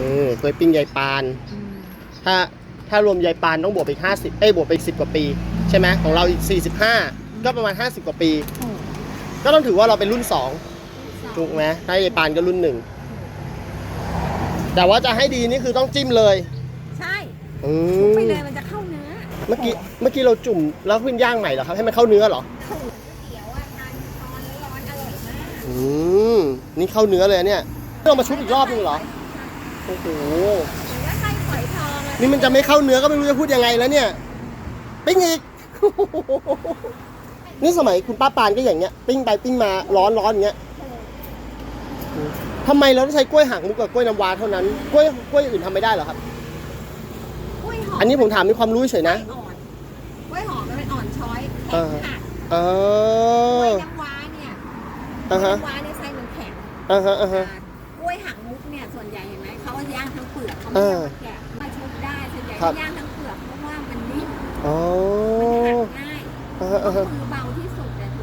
นี่กล้วยปิ้งยายปานอืมถ้าถ้ารวมยายปานต้องบวกไปอีก50เอ้ยบวกไปอีก10กว่าปี ใช่ไหมของเราอีก45ก็ประมาณ50กว่าปีถูกก็ต้องถือว่าเราเป็นรุ่น2ถูกไหมถ้ายายปานก็รุ่นหนึ่งแต่ว่าจะให้ดีนี่คือต้องจิ้มเลยใช่อืทุบมไปเลยมันจะเข้าเนื้อเมื่อกี้เมื่อกี้เราจุ่มแล้วขึ้นย่างใหม่เหรอครับ ให้มันเข้าเนื้อเหรอถูกเขียวอะทานตอนร้อนๆอร่อยมากอืมนี่เข้าเนื้อเลยเนี่ยต้องมาชุบอีกรอบนึงเหรอ โอ้โหหรือว่าไส้ฝอยทองอะนี่มันจะไม่เข้าเนื้อก็ไม่รู้จะพูดยังไงแล้วเนี่ย ปิ้งอีก นี่สมัยคุณป้าปานก็อย่างเงี้ย ปิ้งไปปิ้งมาร้อนร้อนอย่างเงี้ยทำไมเราต้องใช้กล้วยหางมุกกับกล้วยน้ำว้าเท่านั้น กล้วยกล้วยอื่นทำไม่ได้เหรอครับ กล้วยหอมอันนี้ผมถามมีความรู้เฉยนะ อ่อนกล้วยหอมมันเป็นอ่อนช้อยแข็อ่างหักอ๋อกล้วยน้ำว้าเนี่ยอ่าฮะน้ำว้าเนี่ยไส้มันแข็งอ่าฮะอ่าฮะอ่ากล้ วยหักมุกเนี่ยส่วนใหญ่เห็นไหมเขาก็ย่างทั้งเปลือกเขาเอไม่อเอามาแกะมาชุบได้ส่วนใหญ่ครับ ย่างทั้งเปลือกเพราะว่ามันนิ่มอ๋อมันหักง่ายอ่าฮะอ่าฮะมือเบาที่สุดแต่ถึ